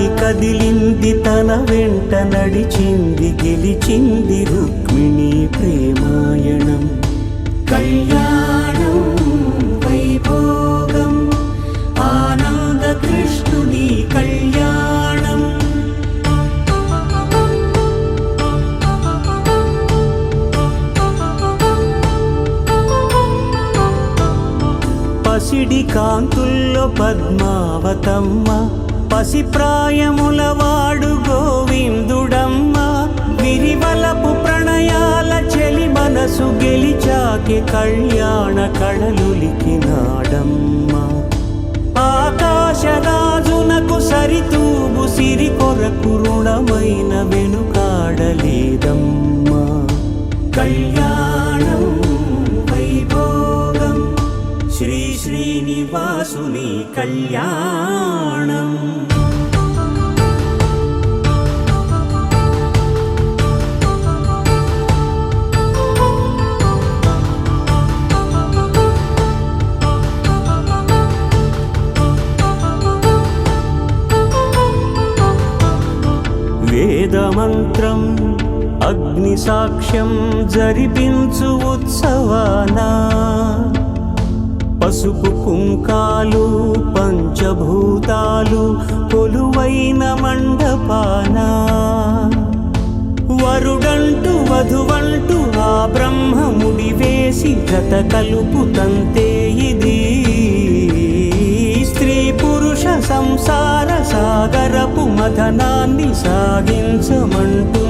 దాటి కదిలింది తన వెంట నడిచింది గెలిచింది రుక్మిణి ప్రేమ. కళ్యాణ కళలులికినాడమ్మ ఆకాశరాజునకు సరితూబు సిరి కొరకు రుణమైన వెనుకాడలేదమ్మా. కళ్యాణం వైభోగం శ్రీ శ్రీనివాసుని కళ్యాణం. అగ్ని సాక్ష్యం జరిపించు ఉత్సవానా. పసుపు కుంకాలు పంచభూతాలు కొలువైన మండపాన. వరుడంటూ వధువంటూ ఆ బ్రహ్మముడి వేసి గత కలుపు తంతే ఇది. స్త్రీ పురుష సంసార సాగరపు మథనాన్ని సాగించమంటుంది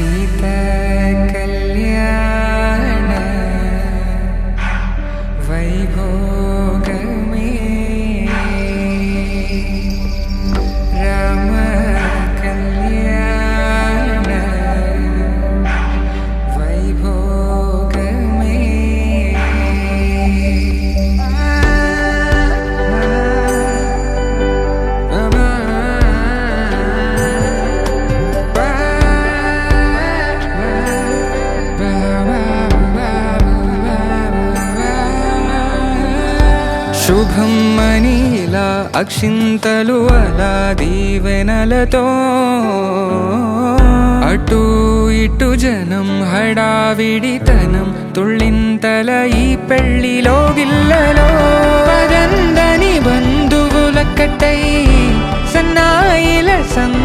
نسيتك اللي శుభం మనీలా అక్షింతలు అలా దీవెనలతో అటు ఇటు జనం హడావిడితనం తుళ్ళింతల ఈ పెళ్లిలో గిల్లలో పదందని బంధువులక్కటై సన్నాయిల సందడి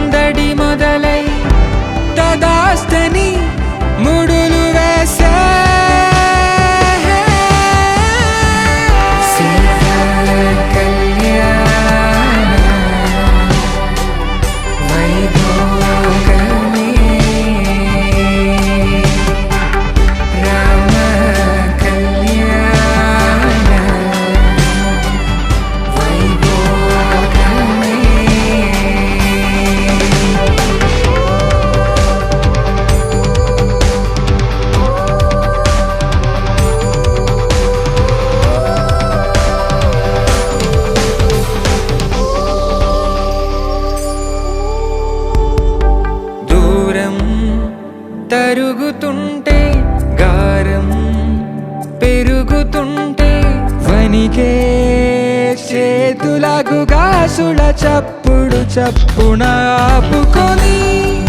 గాసుల చప్పుడు చప్పున ఆపుకొని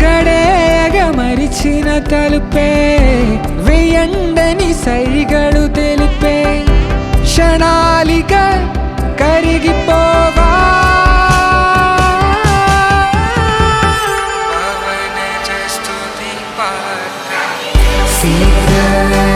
గడేగ మరిచిన తలుపే వెయ్యండని సైగడు తెలిపే క్షణాలిక కరిగిపోవా. కళ్యాణం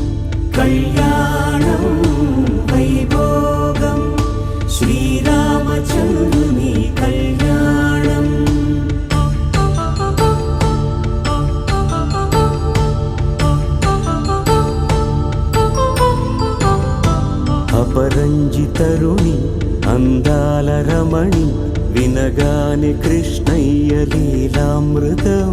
కళ్యాణం వైభోగం శ్రీరామచంద్రుని కళ్యాణం అపరంజితరుణి అందాల రమణి వినగానే కృష్ణయ్య లీలామృతం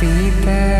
Peter.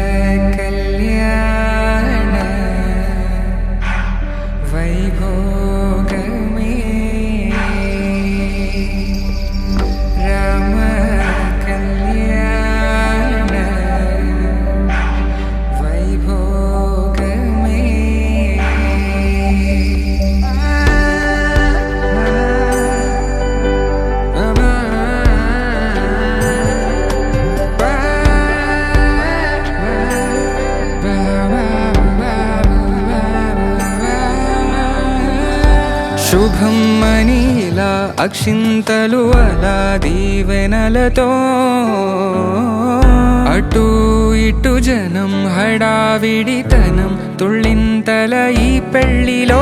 అక్షింతలు అలా దీవెనలతో అటు ఇటు జనం హడావిడితనం తుళ్ళింతల ఈ పెళ్లిలో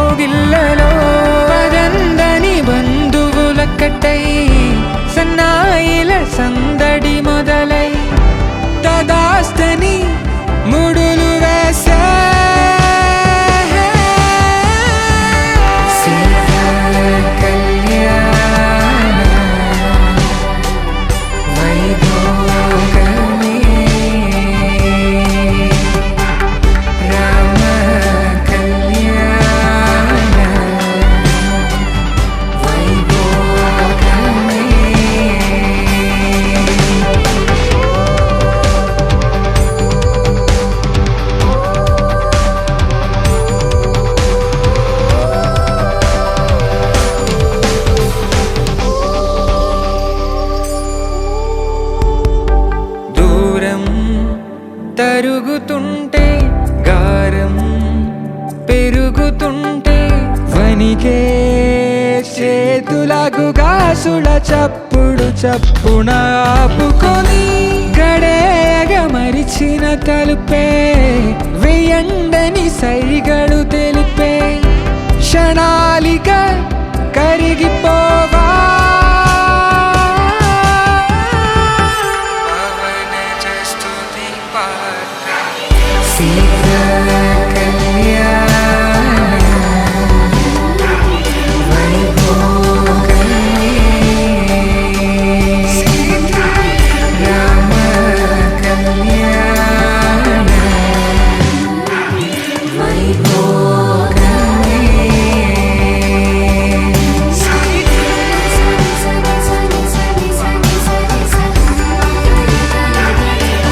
వనికే చేతులకు గాసుల చప్పుడు చప్పున ఆపుకొని గడేగ మరిచిన తలుపే వెయ్యండని సైగడు తెలిపే క్షణాలిక కరిగిపోవా. సీత